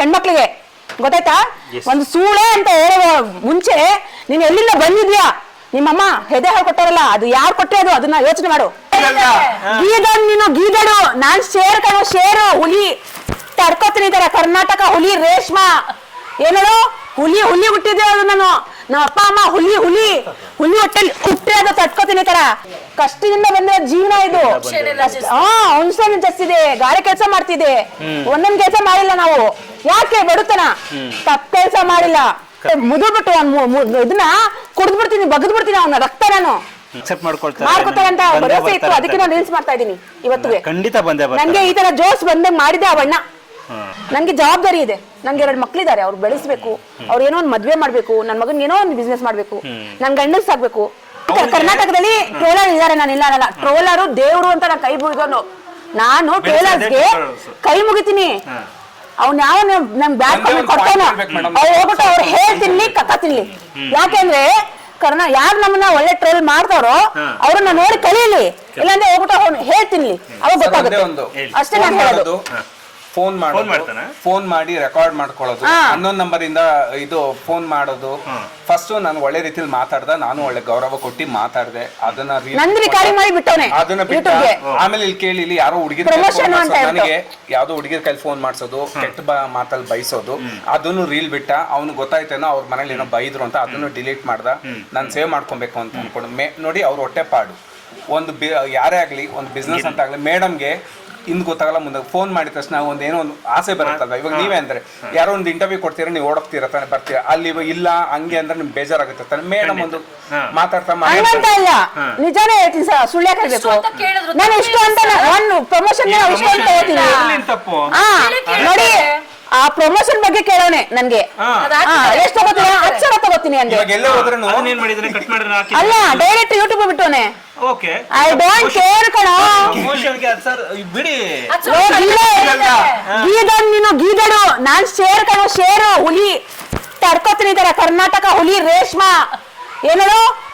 ಹೆಣ್ಮಕ್ಳಿಗೆ. ಗೊತ್ತಾಯ್ತಾ. ಒಂದು ಸೂಳೆ ಅಂತ ಹೇಳೋ ಮುಂಚೆ ನೀನ್ ಎಲ್ಲಿಂದ ಬಂದಿದ್ಯಾ? ನಿಮ್ಮಮ್ಮ ಹೆದೆ ಹೇಳ್ಕೊಟ್ಟಾರಲ್ಲ ಅದು ಯಾರು ಕೊಟ್ಟೆ ಅದು? ಅದನ್ನ ಯೋಚನೆ ಮಾಡು. ಗೀದನ್ ನೀನು ಗೀದಡು. ನಾನ್ ಶೇರ್ ಕಣೋ ಶೇರು ಹುಲಿ. ತಡ್ಕೋತೀನಿ ಇದಾರೆ ತರ ಕರ್ನಾಟಕ ಹುಲಿ ರೇಷ್ಮ. ಏನೋ ಹುಲಿ ಹುಲಿ ಹುಟ್ಟಿದೆ ಅದು ನಾನು. ನಮ್ಮ ಅಪ್ಪ ಅಮ್ಮ ಹುಲಿ ಹುಲಿ. ಹುಲಿ ಹೊಟ್ಟೆಲಿ ಅದು ತರ ಕಷ್ಟದಿಂದ ಬಂದ ಜೀವನ ಇದು. ಹಾ ಹುಣ್ಸೆಹಣ್ಣು ಇದೆ. ಗಾರೆ ಕೆಲಸ ಮಾಡ್ತಿದೆ ಒಂದೊಂದ್ ಕೆಲಸ ಮಾಡಿಲ್ಲ ನಾವು. ಯಾಕೆ ಬಡತನ? ತಪ್ಪ ಕೆಲಸ ಮಾಡಿಲ್ಲ. ಮುದು ಬಿಟ್ಟು ಅವ್ನ್ ಮು- ಮು- ಇದನ್ನ ಕುಡ್ದು ಬಿಡ್ತೀನಿ ಬಗದ್ ಬಿಡ್ತೀನಿ ಅವನ ರಕ್ತ ನಾನು. ಅಕ್ಸೆಪ್ಟ್ ಮಾಡ್ಕೊಳ್ತಾರೆ. ಅಂತ ಭರವಸೆ ಇತ್ತು. ಅದಕ್ಕೆ ನಾನು ರೀಲ್ಸ್ ಮಾಡ್ತಾ ಇದ್ದೀನಿ ಇವತ್ತು ಖಂಡಿತ ಬಂದೇ ಬರ್ತಾರೆ. ನನ್ಗೆ ಈ ತರ ಜೋಶ್ ಬಂದಂಗ್ ಮಾಡಿದೆ ಅವಣ್ಣ ನನಗೆ ಜವಾಬ್ದಾರಿ ಇದೆ. ನನ್ಗೆ ಎರಡು ಮಕ್ಳಿದ್ದಾರೆ ಅವ್ರು ಬೆಳೆಸ್ಬೇಕು. ಅವ್ರ ಏನೋ ಒಂದು ಮದ್ವೆ ಮಾಡ್ಬೇಕು. ನನ್ ಮಗನ್ ಏನೋ ಒಂದು ಬಿಸ್ನೆಸ್ ಮಾಡ್ಬೇಕು. ನನ್ ಗಂಡಸ್ ಆಗ್ಬೇಕು. ಕರ್ನಾಟಕದಲ್ಲಿ ಟ್ರೋಲರ್ ಇದಾರೆ ನಾನು ಇಲ್ಲ ಅನ್ನಲ್ಲ. ಟ್ರೋಲರು ದೇವ್ರು ಅಂತ ನಾನು ಕೈ ಮುಗಿದವನು. ನಾನು ಟ್ರೋಲರ್ಸ್ಗೆ ಕೈ ಮುಗಿತೀನಿ. ಅವ್ನ ಯಾವ ನಮ್ ಬ್ಯಾಗ್ ಕೊಡ್ತಾನ. ಅವ್ರು ಹೋಗ್ಬಿಟ್ಟು ಅವ್ರು ಹೇಳ್ ತಿನ್ಲಿ ಕಕ್ಕ ತಿನ್ಲಿ. ಯಾಕೆಂದ್ರೆ ಕರ್ನಾ ಯಾರು ನಮ್ಮನ್ನ ಒಳ್ಳೆ ಟ್ರೋಲ್ ಮಾಡ್ತಾರೋ ಅವ್ರನ್ನ ನೋಡಿ ಕಲೀಲಿ. ಇಲ್ಲಾಂದ್ರೆ ಹೋಗ್ಬಿಟ್ಟು ಅವ್ನು ಹೇಳ್ತಿನ್ಲಿ ಅವಾಗ ಗೊತ್ತಾಗುತ್ತೆ. ಅಷ್ಟೇ ನಾನು ಹೇಳೋದು. ಫೋನ್ ಮಾಡ್ತಾನೆ? ಫೋನ್ ಮಾಡಿ ರೆಕಾರ್ಡ್ ಮಾಡ್ಕೊಳ್ಳೋದು. ಹನ್ನೊಂದು ನಂಬರ್ ಇಂದ ಇದು ಫೋನ್ ಮಾಡೋದು. ಫಸ್ಟ್ ನಾನು ಒಳ್ಳೆ ರೀತಿಲಿ ಮಾತಾಡ್ದ ನಾನು ಒಳ್ಳೆ ಗೌರವ ಕೊಟ್ಟು ಮಾತಾಡ್ದೆ. ಅದನ್ನ ಅದನ್ನ ಬಿಟ್ಟು ಆಮೇಲೆ ಇಲ್ಲಿ ಕೇಳಿ ಇಲ್ಲಿ ಯಾರೋ ಹುಡುಗಿ. ನನಗೆ ಯಾವ್ದೋ ಹುಡುಗಿರ ಕೈಲಿ ಫೋನ್ ಮಾಡ್ಸೋದು ಕೆಟ್ಟ ಬ- ಮಾತಲ್ಲಿ ಬಯಸೋದು ಅದನ್ನು ರೀಲ್ ಬಿಟ್ಟ ಅವ್ನು ಗೊತ್ತಾಯ್ತೇನೋ ಅವ್ರ ಮನೇಲಿ ಏನೋ ಬೈದ್ರು ಅಂತ ಅದನ್ನು ಡಿಲೀಟ್ ಮಾಡ್ದ. ನಾನು ಸೇವ್ ಮಾಡ್ಕೊಬೇಕು ಅಂತ ಅನ್ಕೊಂಡು. ಮೇ ನೋಡಿ ಅವ್ರ ಹೊಟ್ಟೆ ಪಾಡು. ಒಂದು ಬಿ ಯಾರೇ ಆಗ್ಲಿ ಒಂದು ಬಿಸ್ನೆಸ್ ಅಂತ ಆಗ್ಲಿ ಮೇಡಮ್ಗೆ ಇಂದ್ ಗೊತ್ತಾಗಲ್ಲ ಮುಂದೆ ಫೋನ್ ಮಾಡಿದ ತಕ್ಷಣ ಒಂದು ಏನೋ ಒಂದು ಆಸೆ ಬರುತ್ತಲ್ವ? ಇವಾಗ ನೀವೇ ಅಂದ್ರೆ ಯಾರೋ ಒಂದು ಇಂಟರ್ವ್ಯೂ ಕೊಡ್ತೀರಾ ನೀವು ಓಡೋಗ್ತೀರ ತಾನೆ ಬರ್ತೀರಾ? ಅಲ್ಲಿ ಇವಾಗ ಇಲ್ಲ ಹಂಗೆ ಅಂದ್ರೆ ನಿಮ್ಗೆ ಬೇಜಾರಾಗುತ್ತೆ ತಾನೆ. ಮೇಡಮ್ ಒಂದು ಮಾತಾಡ್ತಾ ಹಂಗಂತ ಇಲ್ಲ. ನಿಜಾನೇ ಹೇಳ್ತೀನಿ ಸರ್ ಸುಳ್ಳು ಯಾಕೆ ಹೇಳ್ಬೇಕು? ಇಷ್ಟು ಅಂತ ನಾನು ಇಷ್ಟು ಅಂತ ನಾನು ಪ್ರಮೋಷನ್ ಇಷ್ಟು ಅಂತ ಹೇಳ್ತೀನಿ ತಪ್ಪು? ಹಾ ನೋಡಿ ಆ ಪ್ರಮೋಷನ್ ಬಗ್ಗೆ ಕೇಳೋಣೆ ನನ್ಗೆ. ಎಷ್ಟು ತಗೋತೀನಿ ಅಂದೆ. ಇವಾಗ ಎಲ್ಲೇ ಹೋದ್ರೂ ಅದನ್ನೇನ್ ಮಾಡಿದ್ರೆ? ಕಟ್ ಮಾಡಿದ್ರೆ ಹಾಕಿ ಅಲ್ಲ ಡೈರೆಕ್ಟ್ ಯೂಟ್ಯೂಬ್ ಬಿಟ್ಟೋನೆ ಓಕೆ ಐ ಡೋಂಟ್ ಕೇರ್ ಕಣ. ಅದು ಸರ್ ಬಿಡಿ. ಗೀದನ್ ನೀನು ಗೀದಡು. ನಾನ್ ಶೇರ್ ಕಣ ಶೇರು. ಹುಲಿ ತಡ್ಕೋತೀನಿ ತರ. ಕರ್ನಾಟಕ ಹುಲಿ ರೇಷ್ಮ. ಏನೋ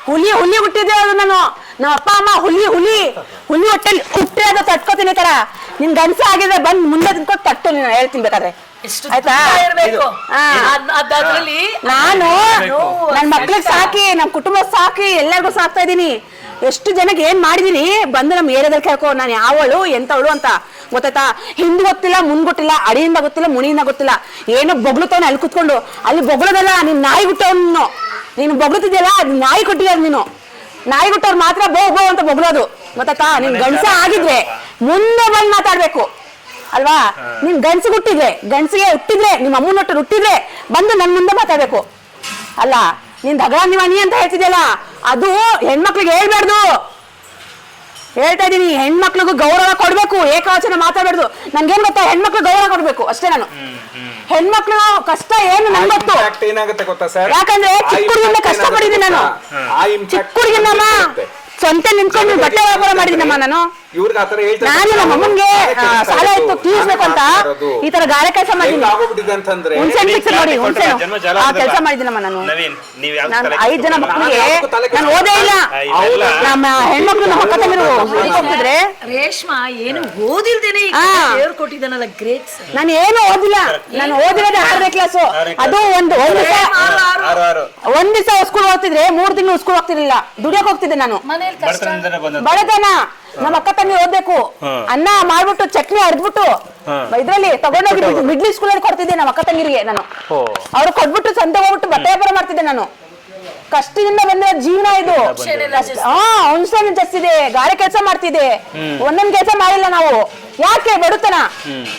ಹುಲಿ ಹುಲಿ ಹುಟ್ಟಿದೆ ಅದು ನಾನು? ನಮ್ಮ ಅಪ್ಪ ಅಮ್ಮ ಹುಲಿ ಹುಲಿ. ಹುಲಿ ಹೊಟ್ಟೆಲಿ ಹುಟ್ಟೆ ಅದು ತಡ್ಕೋತೀನಿ ತರ. ನಿನ್ ಗನ್ಸ ಆಗಿದೆ ಬಂದ್ ಮುಂದೆ ತಿನ್ಕೊಂಡು ತಟ್ಟು ನೀನು. ಹೇಳ್ತೀನಿ ಬೇಕಾದ್ರೆ. ಎಷ್ಟು ಆಯ್ತಾ? ದುಃಖ ಇರ್ಬೇಕು. ಹಾ. ಅದ್- ಅದ್- ಅದ್ರಲ್ಲಿ ನಾನು ನನ್ ಮಕ್ಳಿಗೆ ಸಾಕಿ ನಮ್ ಕುಟುಂಬ ಸಾಕಿ ಎಲ್ಲರಿಗೂ ಸಾಕ್ತಾ ಇದೀನಿ. ಎಷ್ಟು ಜನಕ್ಕೆ ಏನ್ ಮಾಡಿದೀನಿ? ಬಂದು ನಮ್ ಏರಿಯಾದಲ್ಲಿ ಕೇಳ್ಕೊ ನಾನು ಯಾವಳು ಎಂತವಳು ಅಂತ. ಗೊತ್ತಾಯ್ತಾ? ಹಿಂದ್ ಗೊತ್ತಿಲ್ಲ ಮುಂದ್ ಗೊತ್ತಿಲ್ಲ ಅಡಿಯಿಂದ ಗೊತ್ತಿಲ್ಲ ಮುನಿಯಿಂದ ಗೊತ್ತಿಲ್ಲ. ಏನೋ ಬೊಗ್ಳುತ್ತವನ ಅಲ್ಲಿ ಕುತ್ಕೊಂಡು. ಅಲ್ಲಿ ಬೊಗಳದಲ್ಲ ನೀನ್ ನಾಯಿ ಬಿಟ್ಟವ್ ನೀನು ಬೊಗ್ಳುತ್ತಿದ್ಯಲ್ಲ ಅದ್ ನಾಯಿ ಕೊಟ್ಟಿರೋದು ನೀನು. ನಾಯಿ ಬಿಟ್ಟವ್ರು ಮಾತ್ರ ಬೋ ಬೋ ಅಂತ ಬೊಗಳೋದು. ಗೊತ್ತಾಯ್ತಾ? ನೀನ್ ಗಂಡಸ ಆಗಿದ್ರೆ ಮುಂದೆ ಬಂದ್ ಮಾತಾಡ್ಬೇಕು. ಅಲ್ವಾ? ನಿಮ್ ಗಂಡ್ಸಿಗೆ ಹುಟ್ಟಿದ್ರೆ ಗಂಡ್ಸಿಗೆ ಹುಟ್ಟಿದ್ರೆ ನಿಮ್ಮ ಅಮ್ಮನ ಒಟ್ಟು ಹುಟ್ಟಿದ್ರೆ ಬಂದು ನನ್ ಮುಂದೆ ಮಾತಾಡ್ಬೇಕು. ಅಲ್ಲ ನಿನ್ ದಗಡ ನಿವಾನಿ ಅಂತ ಹೇಳ್ತಿದ್ಯಲ್ಲ ಅದು ಹೆಣ್ಮಕ್ಳಿಗೆ ಹೇಳ್ಬಾರ್ದು. ಹೇಳ್ತಾ ಇದೀನಿ ಹೆಣ್ಮಕ್ಳಿಗೂ ಗೌರವ ಕೊಡ್ಬೇಕು ಏಕವಚನ ಮಾತಾಡ್ಬಾರ್ದು. ನನ್ಗೇನ್ ಗೊತ್ತಾ ಹೆಣ್ಮಕ್ಳು ಗೌರವ ಕೊಡ್ಬೇಕು ಅಷ್ಟೇ ನಾನು. ಹೆಣ್ಮಕ್ಳು ಕಷ್ಟ ಏನು ನನ್ ಗೊತ್ತು. ಏನಾಗುತ್ತೆ ಗೊತ್ತಾ ಸರ್? ಯಾಕಂದ್ರೆ ಚಿಕ್ಕ ಹುಡುಗಿಂದ ಕಷ್ಟ ಪಡಿದೀನಿ ನಾನು. ಚಿಕ್ಕ ಹುಡುಗಿನಮ್ಮ ಸ್ವಂತ ನಿಂತ್ಕೊಂಡು ಬಟ್ಟೆ ವ್ಯಾಪಾರ ಮಾಡಿದ್ದೀನಮ್ಮ ನಾನು. ಇವ್ರಿಗೆ ಆತರ ಹೇಳ್ತಾರೆ ನಾನು ನಮ್ಮ ಅಮ್ಮನ್ಗೆ ಸಾಲ ಇತ್ತು ತೀರ್ಸ್ಬೇಕು ಅಂತ ಈ ತರ ಗಾರೆ ಕೆಲಸ ಮಾಡಿದ್ದೀನಿ. ಆಗೋಗ್ಬಿಟ್ಟಿದೆ ಅಂತಂದ್ರೆ? ನೋಡಿ ಆ. ಕೆಲಸ ಮಾಡಿದ್ದೀನಮ್ಮ ನಾನು. ನವೀನ್ ನೀವ್ ನಾನು ತಲೆ ಐದ್ ಜನ ಮಕ್ಕಳಿಗೆ ನಾನು ಓದೇ ಇಲ್ಲ. ನಮ್ಮ ಹೆಣ್ಮಕ್ಳು ನಮ್ಮ ಅಕ್ಕ ತಂಗಿರು ಹೋಗ್ತಿದ್ರೆ. ರೇಷ್ಮಾ ಏನು ಓದಿಲ್ದೇನೆ ಈ ಹಾ. ದೇವ್ರು ಕೊಟ್ಟಿದ್ದಾನಲ್ಲ ಗ್ರೇಟ್ ನಾನು ಏನು ಓದಿಲ್ಲ. ನಾನು ಓದಿರೋದೇ ಆರನೇ ಕ್ಲಾಸ್ ಅದು ಒಂದು ಒಂದ್ ದಿವಸ ಆರು ಆರು. ಒಂದ್ ದಿವಸ ಸ್ಕೂಲ್ ಹೋಗ್ತಿದ್ರೆ ಮೂರ್ ತಿಂಗಳು ಸ್ಕೂಲ್ ಹೋಗ್ತಿರ್ಲಿಲ್ಲ. ದುಡಿಯಕ್ ಹೋಗ್ತಿದ್ದೆ ನಾನು. ಬಡತನ. ನಮ್ಮ ಅಕ್ಕ ತಂಗಿ ಓದ್ಬೇಕು. ಅನ್ನ ಮಾಡ್ಬಿಟ್ಟು ಚಟ್ನಿ ಅರ್ದ್ಬಿಟ್ಟು ಇದ್ರಲ್ಲಿ ತಗೊಂಡೋಗಿ ಮಿಡ್ಲ್ ಸ್ಕೂಲ್ ಅಲ್ಲಿ ಕೊಡ್ತಿದ್ದೆ ನಮ್ಮ ಅಕ್ಕ ತಂಗಿರಿಗೆ ನಾನು. ಓ ಅವ್ರು ಕೊಟ್ಬಿಟ್ಟು ಸಂತೆ ಹೋಗ್ಬಿಟ್ಟು ಬಟ್ಟೆ ವ್ಯಾಪಾರ ಮಾಡ್ತಿದ್ದೆ ನಾನು. ಕಷ್ಟದಿಂದ ಬಂದಿರೋ ಜೀವನ ಇದು. ಹಾ ಹುಣ್ಸೆಹಣ್ಣು ಜಸ್ತಿದೆ ಗಾರೆ ಕೆಲಸ ಮಾಡ್ತಿದ್ದೆ. ಒಂದೊಂದ್ ಕೆಲಸ ಮಾಡಿಲ್ಲ ನಾವು. ಯಾಕೆ ಬಡತನ?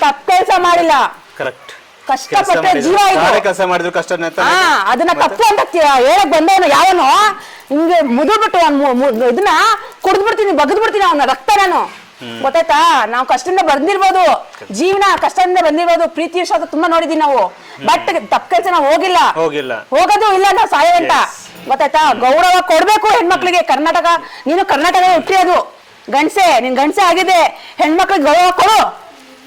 ತಪ್ಪ ಕೆಲಸ ಮಾಡಿಲ್ಲ. ಕರೆಕ್ಟ್ ಕಷ್ಟಪಟ್ಟ ಜೀವ ಇದು. ಕೆಲಸ ಮಾಡಿದ್ರು ಕಷ್ಟ ಹಾ ಅದನ್ನ ತಪ್ಪು ಅಂತ ಹೇಳಕ್ ಬಂದವನು ಯಾವನು? ಹಿಂಗೆ ಮುದುಬಿಟ್ಟು ಇದನ್ನ ಕುಡ್ದು ಬಿಡ್ತೀನಿ ಬಗದ್ ಬಿಡ್ತೀನಿ ಅವನ ರಕ್ತ ನಾನು ಗೊತ್ತಾಯ್ತಾ? ನಾವು ಕಷ್ಟದಿಂದ ಬಂದಿರ್ಬೋದು. ಜೀವನ ಕಷ್ಟದಿಂದ ಬಂದಿರ್ಬೋದು. ಪ್ರೀತಿ ವಿಶ್ವಾಸ ತುಂಬಾ ನೋಡಿದೀವಿ ನಾವು. ಬಟ್ ತಪ್ಪ ಕೆಲಸ ನಾವು ಹೋಗಿಲ್ಲ. ಹೋಗಿಲ್ಲ. ಹೋಗೋದು ಇಲ್ಲ ನಾವು ಸಾಯೋಂಟ ಗೊತ್ತಾಯ್ತಾ? ಗೌರವ ಕೊಡ್ಬೇಕು ಹೆಣ್ಮಕ್ಳಿಗೆ. ಕರ್ನಾಟಕ ನೀನು ಕರ್ನಾಟಕ ಹುಟ್ಟಿರೋದು. ಗಂಡ್ಸೆ ನಿನ್ ಗಂಡ್ಸೆ ಆಗಿದೆ. ಹೆಣ್ಮಕ್ಳಿಗೆ ಗೌರವ ಕೊಡು.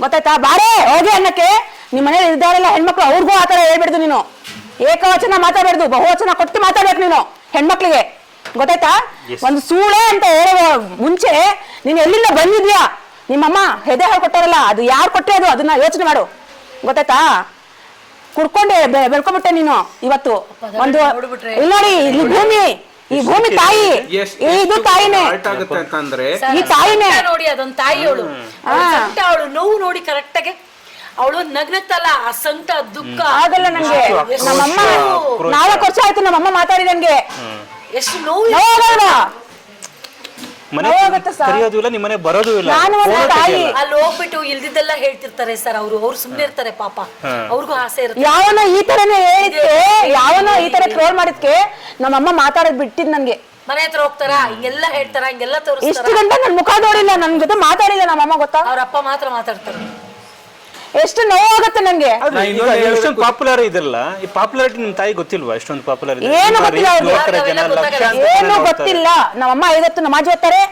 ಗೊತ್ತಾಯ್ತಾ? ಬಾರೇ ಹೋಗಿ ಅನ್ನಕ್ಕೆ. ನಿಮ್ಮ ಮನೇಲಿ ಇದ್ದಾರಲ್ಲ ಹೆಣ್ಮಕ್ಳು ಅವ್ರಿಗೂ ಆತರ ಹೇಳ್ಬಿಡ್ದು ನೀನು. ಏಕವಚನ ಮಾತಾಡ್ಬಾರ್ದು ಬಹುವಚನ ಕೊಟ್ಟು ಮಾತಾಡ್ಬೇಕು ನೀನು ಹೆಣ್ಮಕ್ಳಿಗೆ. ಗೊತ್ತಾಯ್ತಾ? ಒಂದು ಸೂಳೆ ಅಂತ ಹೇಳುವ ಮುಂಚೆ ನೀನ್ ಎಲ್ಲಿಂದ ಬಂದಿದ್ಯಾ? ನಿಮ್ಮಮ್ಮ ಹೆದೆ ಹೇಳ್ಕೊಟ್ಟಾರಲ್ಲ ಅದು ಯಾರು ಕೊಟ್ಟೆ ಅದು? ಅದನ್ನ ಯೋಚನೆ ಮಾಡು. ಗೊತ್ತಾಯ್ತಾ? ಕುಡ್ಕೊಂಡೆ ಬೆ- ಬೆಳ್ಕೊಂಬಿಟ್ಟೆ ನೀನು ಇವತ್ತು. ಒಂದು ನೋಡಿ ಇಲ್ಲಿ ಭೂಮಿ. ಈ ಭೂಮಿ ತಾಯಿ. ಇದು ತಾಯಿನೇ. ಆಗುತ್ತೆ ಅಂತಂದ್ರೆ? ಈ ತಾಯಿನೇ. ನೋಡಿ ಅದೊಂದು ತಾಯಿ ಅವಳು. ಅವಳು ನೋವು ನೋಡಿ ಕರೆಕ್ಟ್ ಆಗಿ. ಅವಳು ನಗ್ನತ್ತಲ್ಲ ಆ ಸಂಕಟ ದುಃಖ. ಆಗಲ್ಲ ನಂಗೆ. ನಮ್ಮಮ್ಮ. ನಾಲ್ಕು ವರ್ಷ ಆಯ್ತು ನಮ್ಮಮ್ಮ ಮಾತಾಡಿದಂಗೆ ನನ್ಗೆ ಎಷ್ಟು ನೋವು ಮನೆ ನೋವಾಗುತ್ತೆ ಸರ್. ಕರೆಯೋದು ಇಲ್ಲ ನಿಮ್ಮನೆ ಬರೋದು ಇಲ್ಲ. ನಾನು ಒಂದು ತಾಯಿ. ತೆಗಿಯಲ್ಲ. ಅಲ್ಲಿ ಹೋಗ್ಬಿಟ್ಟು ಇಲ್ದಿದ್ದೆಲ್ಲ ಹೇಳ್ತಿರ್ತಾರೆ ಸರ್ ಅವರು. ಅವ್ರು ಸುಮ್ನೆ ಇರ್ತಾರೆ ಪಾಪ. ಅವ್ರಿಗೂ ಆಸೆ ಇರುತ್ತೆ. ಯಾವನೋ ಈ ತರನೇ ಹೇಳಿದ್ಕೆ ಯಾವನೋ ಈ ತರ ಟ್ರೋಲ್ ಮಾಡಿದ್ಕೆ ನಮ್ಮಮ್ಮ ಮಾತಾಡೋದ್ ಬಿಟ್ಟಿದ್ ನನ್ಗೆ ಮನೆ ಹತ್ರ ಹೋಗ್ತಾರಾ? ಹಿಂಗೆಲ್ಲ ಹೇಳ್ತಾರ? ಹಿಂಗೆಲ್ಲ ತೋರಿಸ್ತಾರ? ಇಷ್ಟು ಗಂಟೆ ನನ್ ಮುಖ ನೋಡಿಲ್ಲ ನನ್ ಜೊತೆ ಮಾತಾಡಿಲ್ಲ ನಮ್ಮಮ್ಮ ಗೊತ್ತಾ? ಅವ್ರ ಅಪ್ಪ ಮಾತ್ರ ಮಾತಾಡ್ತಾರೆ. ಎಷ್ಟು ನೋವಾಗುತ್ತೆ ನಂಗೆ. ಪಾಪ್ಯುಲರ್ ಇದಿಲ್ಲ ಈ ಪಾಪ್ಯುಲಾರಿಟಿ ನಿಮ್ ತಾಯಿ ಗೊತ್ತಿಲ್ವಾ? ಎಷ್ಟೊಂದು ಪಾಪ್ಯುಲರ್ ಏನು ಗೊತ್ತಿಲ್ಲ ಅವ್ರಿಗೆ. ಏನು. ಗೊತ್ತಿಲ್ಲ. ನಮ್ಮಮ್ಮ ಐದತ್ತು ನಮಾಜ್ ಓದ್ತಾರೆ.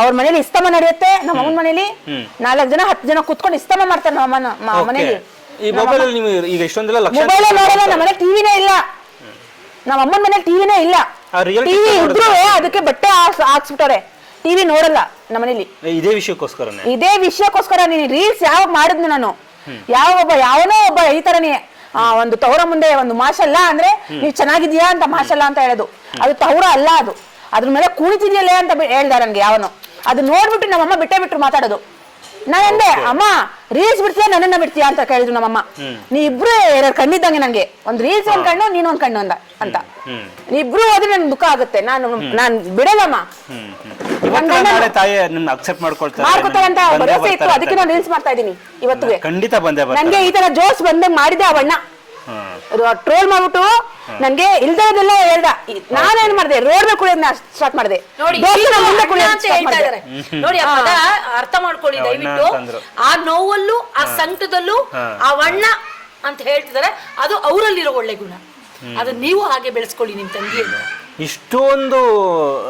ಅವ್ರ ಮನೇಲಿ ಇಸ್ತಮ ನಡೆಯುತ್ತೆ. ನಮ್ಮ ಅಮ್ಮನ ಮನೇಲಿ ನಾಲ್ಕು ಜನ ಹತ್ತು ಜನ ಕುತ್ಕೊಂಡು ಇಸ್ತಮ ಮಾಡ್ತಾರೆ ನಮ್ಮ ಅಮ್ಮನ ಮನೇಲಿ. ಈ ಮೊಬೈಲ್ ಅಲ್ಲಿ ನೀವು ಈಗ ಇಷ್ಟೊಂದೆಲ್ಲ ಲಕ್ಷ ಮೊಬೈಲ್ ನೋಡಲ್ಲ ನಮ್ಮ ಮನೆ ಟಿವಿನೇ ಇಲ್ಲ. ನಮ್ಮ ಅಮ್ಮನ ಮನೇಲಿ ಟಿವಿನೇ ಇಲ್ಲ. ಟಿವಿ ಇದ್ರು ಅದಕ್ಕೆ ಬಟ್ಟೆ ಹಾಕ್ಸ್ಬಿಟ್ಟಾರೆ ಹಾಕ್ಸ್ಬಿಟ್ಟವ್ರೆ. ಟಿವಿ ನೋಡಲ್ಲ ನಮ್ಮ ಮನೇಲಿ ಇದೇ ವಿಷಯಕ್ಕೋಸ್ಕರನೇ? ಇದೇ ವಿಷಯಕ್ಕೋಸ್ಕರ ನೀನು ರೀಲ್ಸ್ ಯಾವಾಗ ಮಾಡಿದ್ನು ನಾನು. ಯಾವ ಒಬ್ಬ ಯಾವನೋ ಒಬ್ಬ ಈ ತರನೇ ಆ, ಒಂದು ತವರ ಮುಂದೆ ಒಂದು ಮಾಷಲ್ಲ ಅಂದ್ರೆ ನೀವ್ ಚೆನ್ನಾಗಿದ್ಯಾ ಅಂತ ಮಾಷಲ್ಲ ಅಂತ ಹೇಳೋದು. ಅದು ತವರ ಅಲ್ಲ ಅದು. ಅದ್ರ ಮೇಲೆ ಕುಣಿತಿದ್ಯಲ್ಲ ಅಂತ ಹೇಳ್ದಾರ ಹೇಳ್ದ ನನ್ಗೆ ಯಾವನು. ಅದು ನೋಡ್ಬಿಟ್ಟು ನಮ್ಮಮ್ಮ ಬಿಟ್ಟೆ ಬಿಟ್ರು ಮಾತಾಡೋದು. ನಾನು ಅಂದೆ ಅಮ್ಮ ರೀಲ್ಸ್ ಬಿಡ್ತೀಯಾ? ನನ್ನನ್ನ ಬಿಡ್ತೀಯಾ? ಅಂತ ಕೇಳಿದ್ರು ನಮ್ಮಮ್ಮ. ನೀ ಇಬ್ರು ಎರಡು ಕಣ್ಣಿದ್ದಂಗೆ ನಂಗೆ. ಒಂದ್ ರೀಲ್ಸ್ ಒಂದ್ ಕಣ್ಣು ನೀನ್ ಒಂದ್ ಕಣ್ಣು ಅಂದ ಅಂತ. ನೀ ಇಬ್ರು ಹೋದ್ರೆ ನನ್ ದುಃಖ ಆಗುತ್ತೆ. ನಾನು ನಾನ್ ಬಿಡಲ್ಲಮ್ಮ. ಹ್ಮ್ ಹ್ಮ್. ಇವತ್ತು ನಾಳೆ ತಾಯಿ ನಿಮ್ನ ಅಕ್ಸೆಪ್ಟ್ ಮಾಡ್ಕೊಳ್ತಾರೆ ಮಾಡ್ಕೊತಾರೆ ಅಂತ ಬಂದೇ ಭರವಸೆ ಇತ್ತು ಬರ್ತಾರೆ ಅದಕ್ಕೆ ನಾನು ರೀಲ್ಸ್ ಮಾಡ್ತಾ ಇದೀನಿ ಇವತ್ತಿಗೆ. ಖಂಡಿತ ಬಂದೇ ಬರ್ತಾರೆ. ನನ್ಗೆ ಈ ತರ ಜೋಸ್ ಬಂದಂಗ್ ಮಾಡಿದೆ ಅವಣ್ಣ. ಹ್ಮ್. ಟ್ರೋಲ್ ಮಾಡ್ಬಿಟ್ಟು ನನ್ಗೆ ಇಲ್ದದೆಲ್ಲ ಹೇಳ್ದ. ಈ- ನಾನೇನ್ ಮಾಡ್ದೆ? ರೋಡ್ ಮೇಲೆ ಕುಡಿಯೋದನ್ನ ಸ್ಟಾರ್ಟ್ ಮಾಡ್ದೆ. ನೋಡಿ ದೋಸ್ತರ ಮುಂದೆ ಅಣ್ಣ ಕುಡಿಯೋದ್ ಅಂತ start ಹೇಳ್ತಾ ಮಾಡ್ದೆ. ಇದಾರೆ. ನೋಡಿ ಆ ಪದ ಅರ್ಥ ಮಾಡ್ಕೊಳ್ಳಿ ಅಣ್ಣ ದಯವಿಟ್ಟು. ಅಂತಂದ್ರು. ಆ ನೋವಲ್ಲೂ ಆ ಸಂಕಟದಲ್ಲೂ ಆ ಅಣ್ಣ ಅಂತ ಹೇಳ್ತಿದಾರೆ. ಅದು ಅವರಲ್ಲಿರೋ ಒಳ್ಳೆ ಗುಣ. ಅದು ನೀವು ಹಾಗೆ ಬೆಳೆಸ್ಕೊಳ್ಳಿ ನಿಮ್ ತಂಗಿಯನ್ನು. ಇಷ್ಟೊಂದು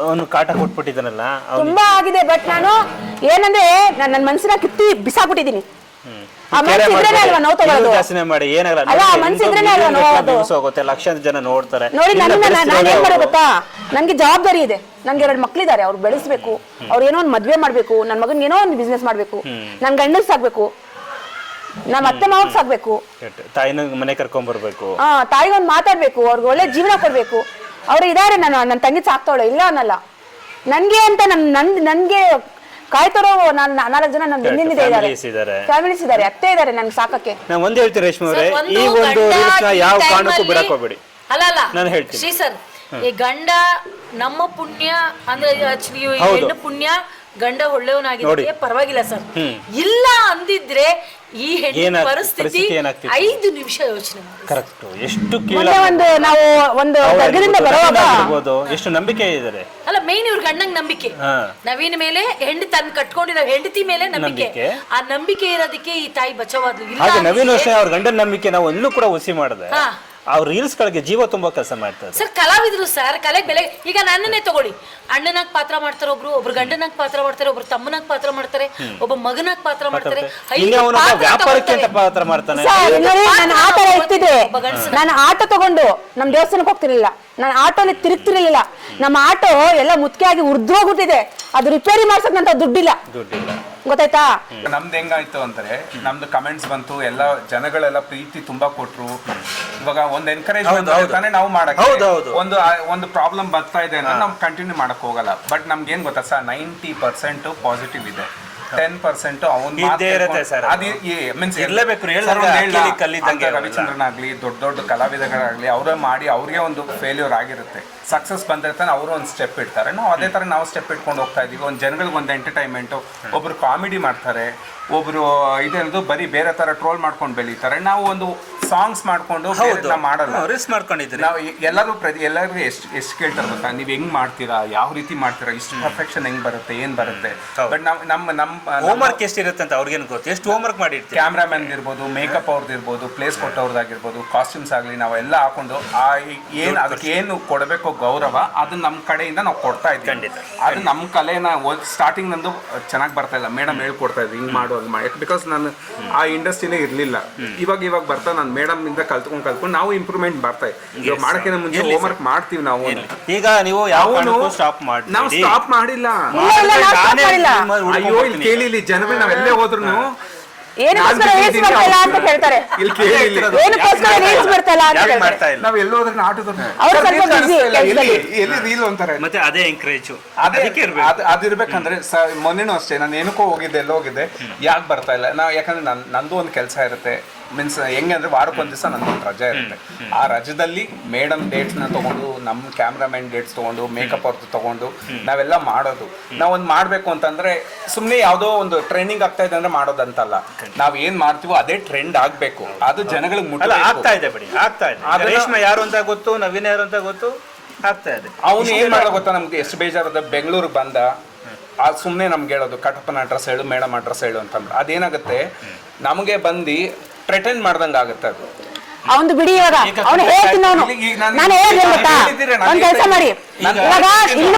ಅವನು ಕಾಟ ಕೊಟ್ಬಿಟ್ಟಿದ್ದಾನಲ್ಲ ಅವ್ನು ತುಂಬಾ ಆಗಿದೆ ಬಟ್ ನಾನು ಏನಂದ್ರೆ ನಾನ್ ನನ್ನ ಮನ್ಸಿನ ಕಿತ್ತಿ ಬಿಸಾಕ್ಬಿಟ್ಟಿದ್ದೀನಿ. ಆ ಕೇರೆ ಮನ್ಸು ಇದ್ರೇನೆ ಮಾಡ್ಬೇಡಿ. ಅಲ್ವಾ ನೋವು ತಗೊಳ್ಳೋದು ಇನ್ನೂ ಜಾಸ್ತಿನೇ ಮಾಡಿ ಏನಾಗಲ್ಲ ಅಲ್ಲ, ನೋಡಿ, ಮನ್ಸು ಇಂಥದ್ದು ಇದ್ರೇನೆ ಅಲ್ವಾ ನೋವು ಅದು. views ಹೋಗುತ್ತೆ ಲಕ್ಷಾಂತರ ಜನ ನೋಡ್ತಾರೆ. ನೋಡಿ ಇನ್ನ ನನ್ನ ನಾನು ಬೆಳೆಸ್ತಿರೋದೇ ಏನ್ ಮಾಡೋದು ಅವ್ರು. ಗೊತ್ತಾ? ನನ್ಗೆ ಜವಾಬ್ದಾರಿ ಇದೆ. ನನ್ಗೆ ಎರಡು ಮಕ್ಳಿದ್ದಾರೆ ಅವ್ರು ಬೆಳೆಸ್ಬೇಕು. ಅವ್ರ ಏನೋ ಒಂದು ಮದ್ವೆ ಮಾಡ್ಬೇಕು. ನನ್ನ ಮಗನ್ ಏನೋ ಒಂದು ಬಿಸ್ನೆಸ್ ಮಾಡ್ಬೇಕು. ನನ್ ಗಂಡನ್ ಸಾಕ್ಬೇಕು. ನಮ್ಮ ಅತ್ತೆ ಮಾವ್ ಸಾಕ್ಬೇಕು. ಕೆಟ್ಟ. ತಾಯಿನ ಮನೆ ಕರ್ಕೊಂಡ್ ಬರ್ಬೇಕು. ಆ ತಾಯಿಗೆ ಒಂದು ಮಾತಾಡ್ಬೇಕು. ಅವ್ರಿಗೆ ಒಳ್ಳೆ ಜೀವನ ಕೊಡ್ಬೇಕು. ಅವ್ರು ಇದಾರೆ ನಾನು ನನ್ನ ತಂಗಿ ಸಾಕ್ತಾವಳೆ ಇಲ್ಲ ಅನ್ನಲ್ಲ. ನನ್ಗೆ ಅಂತ ನನ್ ನನ್ ನನ್ಗೆ ಕಾಯ್ತಾರೋ ನಾನು ನಾಲ್ಕು ಜನ ನನ್ನ ಬೆನ್ನಿಂದ ಇದ್ದಾರೆ Families ಇದ್ದಾರೆ. ಫ್ಯಾಮಿಲೀಸ್ ಇದ್ದಾರೆ ಅತ್ತೆ ಇದ್ದಾರೆ ನನ್ಗೆ ಸಾಕಕ್ಕೆ. ನಾ ಒಂದ್ ಹೇಳ್ತೀನಿ ರೇಷ್ಮೆ ಅವರೇ ಈ ಒಂದು ಗಂಡ ರೀಲ್ಸ್ನ ಈ ಯಾವ time ಕಾರಣಕ್ಕೂ ಅಲ್ಲಿ- ಬಿಡಕ್ ಹೋಗ್ಬೇಡಿ ಅಲ್ಲ ಅಲ್ಲ. ನಾನು ಹೇಳ್ತೀನಿ. ಶ್ರೀ ಸರ್ ಈ ಗಂಡ ನಮ್ಮ ಪುಣ್ಯ ಅಂದ್ರೆ ಆಕ್ಚುಲಿ ಹೌದು. ಹೆಣ್ಣು ಪುಣ್ಯ ಗಂಡ ಒಳ್ಳೆಯವನಾಗಿದ್ರೆ ಪರವಾಗಿಲ್ಲ ಸರ್. ಇಲ್ಲ ಅಂದಿದ್ರೆ ಈ ಹೆಣ್ಣಿನ ಪರಿಸ್ಥಿತಿ ಐದು ನಿಮಿಷ ಯೋಚನೆ ಮಾಡಿ. ಕರೆಕ್ಟ್ ಎಷ್ಟು ಒಂದು ನಾವು ಒಂದು ಗರ್ಗದಿಂದ ಬರುವಾಗ ಎಷ್ಟು ನಂಬಿಕೆ ಇದ್ದಾರೆ? ಅಲ್ಲ ಮೇನ್ ಇವ್ರ ಗಂಡಂಗ್ ನಂಬಿಕೆ. ನವೀನ ಮೇಲೆ ಹೆಂಡತಿ ತನ್ ಕಟ್ಕೊಂಡಿರೋ ಹೆಂಡತಿ ಮೇಲೆ ನಂಬಿಕೆ. ಆ ನಂಬಿಕೆ ಇರೋದಕ್ಕೆ ಈ ತಾಯಿ ಬಚಾವಾದ್ಲು. ಹಾಗೆ ನವೀನ್ ಅಷ್ಟೇ ಅವ್ರ ಗಂಡನ ನಂಬಿಕೆ ನಾವು ಎಲ್ಲೂ ಕೂಡ ಹುಸಿ ಮಾಡಿದೆ. ಹಾ. ಅವ್ರ ರೀಲ್ಸ್ ಗಳಿಗೆ ಜೀವ ತುಂಬೋ ಕೆಲಸ ಮಾಡ್ತಾರೆ ಸರ್ ಕಲಾವಿದ್ರು ಸರ್ ಕಲೆಗೆ ಬೆಲೆ ಈಗ ನನ್ನನ್ನೇ ತಗೊಳ್ಳಿ. ಅಣ್ಣನಾಗ್ ಪಾತ್ರ ಮಾಡ್ತಾರೆ ಒಬ್ರು ಒಬ್ರು ಗಂಡನಾಗ್ ಪಾತ್ರ ಮಾಡ್ತಾರೆ ಒಬ್ರು ತಮ್ಮನಾಗ್ ಪಾತ್ರ ಮಾಡ್ತಾರೆ ಒಬ್ಬ ಮಗನಾಗ್ ಪಾತ್ರ ಮಾಡ್ತಾರೆ. ಇನ್ನೇ ಪಾತ್ರ ವ್ಯಾಪಾರಕ್ಕೆ ಅಂತ ಪಾತ್ರ ಮಾಡ್ತಾನೆ? ನಾನು ಆ ತರ ಇರ್ತಿದ್ರೆ ನಾನು ಆಟೋ ತಗೊಂಡು ನಮ್ ದೇವಸ್ಥಾನಕ್ಕೆ ಹೋಗ್ತಿರ್ಲಿಲ್ಲ. ನಾನು ಆಟೋಲಿ ತಿರುಗ್ತಿರ್ಲಿಲ್ಲ. ನಮ್ಮ ಆಟೋ ಎಲ್ಲ ಉರ್ದು ಉರ್ದೋಗ್ಬಿಟ್ಟಿದೆ ಅದು ರಿಪೇರಿ ಮಾಡ್ಸಕ್ ನಂತ ದುಡ್ಡಿಲ್ಲ. ದುಡ್ಡಿಲ್ಲ. ಗೊತ್ತಾಯ್ತಾ? ನಮ್ದು ಹೆಂಗಾಯ್ತು ಅಂದ್ರೆ ನಮ್ದು ಕಮೆಂಟ್ಸ್ ಬಂತು ಎಲ್ಲ ಜನಗಳೆಲ್ಲ ಪ್ರೀತಿ ತುಂಬಾ ಕೊಟ್ರು. ಇವಾಗ ಒಂದು ಎನ್ಕರೇಜ್. ತಾನೇ ನಾವು ಮಾಡಕ್ ಹೌದು, ಹೌದು. ಒಂದು ಒಂದು ಪ್ರಾಬ್ಲಮ್ ಬರ್ತಾ ಇದೆ ಅಂದ್ರೆ ನಾವು ಕಂಟಿನ್ಯೂ ಮಾಡಕ್ ಹೋಗಲ್ಲ. ಬಟ್ ನಮ್ಗೆ ಏನ್ ಗೊತ್ತಾ ಸರ್? ನೈಂಟಿ ಪರ್ಸೆಂಟ್ ಪಾಸಿಟಿವ್ ಇದೆ. ಟೆನ್ ಪರ್ಸೆಂಟ್ ಇದ್ದೇ ಇರುತ್ತೆ. ಅದು ಮೀನ್ಸ್ ಇರ್ಲೇಬೇಕು, ಹೇಳ್ದಂಗೆ ಅಕ್ಕಿಲಿ ಕಲ್ಲಿದ್ದಂಗೆ ಅವೆಲ್ಲ. ರವಿಚಂದ್ರನ್ ಆಗ್ಲಿ ದೊಡ್ಡ ದೊಡ್ಡ ಕಲಾವಿದಗಳಾಗ್ಲಿ ಅವರೇ ಮಾಡಿ ಅವ್ರಿಗೆ ಒಂದು ಫೇಲ್ಯೂರ್ ಆಗಿರುತ್ತೆ. ಸಕ್ಸಸ್ ಬಂದಿರ್ತಾನೆ ಅವರು ಒಂದು ಸ್ಟೆಪ್ ಇಡ್ತಾರೆ. ನಾವು ಅದೇ ತರ ನಾವು ಸ್ಟೆಪ್ ಇಟ್ಕೊಂಡು ಹೋಗ್ತಾ ಇದೀವಿ. ಒಂದು ಜನಗಳಿಗೆ ಒಂದು ಎಂಟರ್ಟೈನ್ಮೆಂಟ್ ಒಬ್ರು ಕಾಮಿಡಿ ಮಾಡ್ತಾರೆ ಒಬ್ರು ಇದೆ ಬರೀ ಬೇರೆ ತರ ಟ್ರೋಲ್ ಮಾಡ್ಕೊಂಡು ಬೆಳೀತಾರೆ. ನಾವು ಒಂದು ಸಾಂಗ್ಸ್ ಮಾಡ್ಕೊಂಡು ಮಾಡಲ್ಲ. ರಿಸ್ಕ್ ಮಾಡ್ಕೊಂಡಿದ್ದೀರಿ. ನಾವು ಎಲ್ಲರೂ ಪ್ರತಿ ಎಲ್ಲರಿಗೂ ಎಷ್ಟು ಎಷ್ಟು ಕೇಳ್ತಾರೆ ಗೊತ್ತಾ ನೀವು ಹೆಂಗ್ ಮಾಡ್ತೀರಾ? ಯಾವ ರೀತಿ ಮಾಡ್ತೀರಾ? ಇಷ್ಟು ಪರ್ಫೆಕ್ಷನ್ ಹೆಂಗ್ ಬರುತ್ತೆ? ಏನ್ ಬರುತ್ತೆ. ಬಟ್ ನಾವು ನಮ್ಮ ನಮ್ಮ ಹೋಮ್ ವರ್ಕ್ ಎಷ್ಟಿರುತ್ತೆ ಅಂತ ಅವ್ರಿಗೇನು ಗೊತ್ತು? ಎಷ್ಟು ಹೋಮ್ ವರ್ಕ್ ಮಾಡಿರ್ತೀವಿ ಕ್ಯಾಮ್ರಾಮನ್ ಇರ್ಬೋದು ಮೇಕಪ್ ಅವ್ರದ್ದು ಇರ್ಬೋದು ಪ್ಲೇಸ್ ಕೊಟ್ಟವ್ರದ್ದಾಗಿರ್ಬೋದು ಕಾಸ್ಟ್ಯೂಮ್ಸ್ ಆಗಲಿ ನಾವೆಲ್ಲ ಹಾಕೊಂಡು ಆ ಏನು ಅದಕ್ಕೆ ಏನು ಕೊಡಬೇಕು ಗೌರವ ಅದು ನಮ್ಮ ಕಡೆಯಿಂದ ನಾವು ಕೊಡ್ತಾ ಇದ್ದೀವಿ. ಅದು ನಮ್ಮ ಕಲೆನ ಸ್ಟಾರ್ಟಿಂಗ್ ನಂದು ಚೆನ್ನಾಗಿ ಬರ್ತಾ ಇಲ್ಲ. ಮೇಡಮ್ ಹೇಳ್ಕೊಡ್ತಾ ಇದ್ದೀವಿ ಹಿಂಗೆ ಮಾಡು ಅದು ಮಾಡಿ. ಬಿಕಾಸ್ ನಾನು ಆ ಇಂಡಸ್ಟ್ರಿನೇ ಇರಲಿಲ್ಲ. ಇವಾಗ ಇವಾಗ ಬರ್ತಾ ನಾನು ಮೇಡಮ್ ಇಂದ ಕಲ್ತ್ಕೊಂಡ್ ಕಲ್ತ್ಕೊಂಡು ನಾವು ಇಂಪ್ರೂವ್ಮೆಂಟ್ ಬರ್ತಾ ಇದ್ದೀವಿ ಇವಾಗ ಮಾಡಕ್ಕಿಂತ ಮುಂಚೆ ಹೋಮ್ ವರ್ಕ್ ಮಾಡ್ತೀವಿ ನಾವು. ಈಗ ನೀವು ಯಾವ ಸ್ಟಾಪ್ ಮಾಡಿ ನಾವು ಸ್ಟಾಪ್ ಮಾಡಿಲ್ಲ. ಇಲ್ಲ, ಇಲ್ಲ, ನಾವು stop ಮಾಡಿಲ್ಲ. ಅಯ್ಯೋ ಇಲ್ಲಿ ಕೇಳಿ ಇಲ್ಲಿ ಜನಗಳು ನಾವೆಲ್ಲೇ ಹೋದ್ರು ನಾವ್ ಮತ್ತೆ ಅದೇ ಎಂಕರೇಜ್ ಅದಿರ್ಬೇಕಂದ್ರೆ ಸ ಮೊನ್ನೆನೂ ಅಷ್ಟೇ ನಾನು ಏನಕ್ಕೂ ಹೋಗಿದ್ದೆ ಎಲ್ಲೋ ಹೋಗಿದ್ದೆ ಯಾಕೆ ಬರ್ತಾ ಇಲ್ಲ? ನಾ ಯಾಕಂದ್ರೆ ನನ್ ನಂದು ಒಂದು ಕೆಲಸ ಇರುತ್ತೆ. ಮೀನ್ಸ್ ಹೆಂಗೆ ಅಂದ್ರೆ ವಾರಕ್ಕೊಂದು ದಿವಸ ರಜೆ ಇರುತ್ತೆ. ಆ ರಜದಲ್ಲಿ ಮೇಡಮ್ ಡೇಟ್ಸ್ನ ತಗೊಂಡು ನಮ್ಮ ಕ್ಯಾಮ್ರಾಮನ್ ಡೇಟ್ಸ್ ತೊಗೊಂಡು ಮೇಕಪ್ ಅವ್ರದ್ದು ತೊಗೊಂಡು ನಾವೆಲ್ಲ ಮಾಡೋದು. ನಾವೊಂದು ಮಾಡಬೇಕು ಅಂತಂದ್ರೆ ಸುಮ್ಮನೆ ಯಾವುದೋ ಒಂದು ಟ್ರೈನಿಂಗ್ ಆಗ್ತಾ ಇದೆ ಅಂದ್ರೆ ಮಾಡೋದಂತಲ್ಲ. ನಾವ್ ಏನ್ ಮಾಡ್ತೀವೋ ಅದೇ ಟ್ರೆಂಡ್ ಆಗ್ಬೇಕು. ಅದು ಜನಗಳಿಗೆ ಅಲ್ಲ ಆಗ್ತಾ ಇದೆ ಬಿಡಿ ಆಗ್ತಾ ಇದೆ. ರೇಷ್ಮೆ ಯಾರು ಅಂತ ಗೊತ್ತು ನವೀನ್ ಯಾರು ಅಂತ ಗೊತ್ತು ಆಗ್ತಾ ಇದೆ. ಅವನು ಏನ್ ಮಾಡೋ ಗೊತ್ತಾ ನಮ್ಗೆ? ಎಷ್ಟು ಬೇಜಾರದ ಬೆಂಗಳೂರಿಗೆ ಬಂದ ಆ ಸುಮ್ಮನೆ ನಮ್ಗೆ ಹೇಳೋದು ಕಟಪ್ಪನ ಅಡ್ರೆಸ್ ಹೇಳು ಮೇಡಮ್ ಅಡ್ರೆಸ್ ಹೇಳು ಅಂತಂದ್ರೆ. ಅದೇನಾಗುತ್ತೆ? ನಮಗೆ ಬಂದು ಪ್ರೆಟೆಂಡ್ ಮಾಡ್ದಂಗೆ ಆಗುತ್ತೆ ಅದು. ಅವನು ಬಿಡಿ ಇವಾಗ. ಅವನು ಹೇಳ್ತೀನಿ ಅವನು. ನಾನು- ಹೇಳಿದೆ ಗೊತ್ತಾ? ಒಂದ್ ಕೆಲಸ ಮಾಡಿ. ಇವಾಗ ಇನ್ನು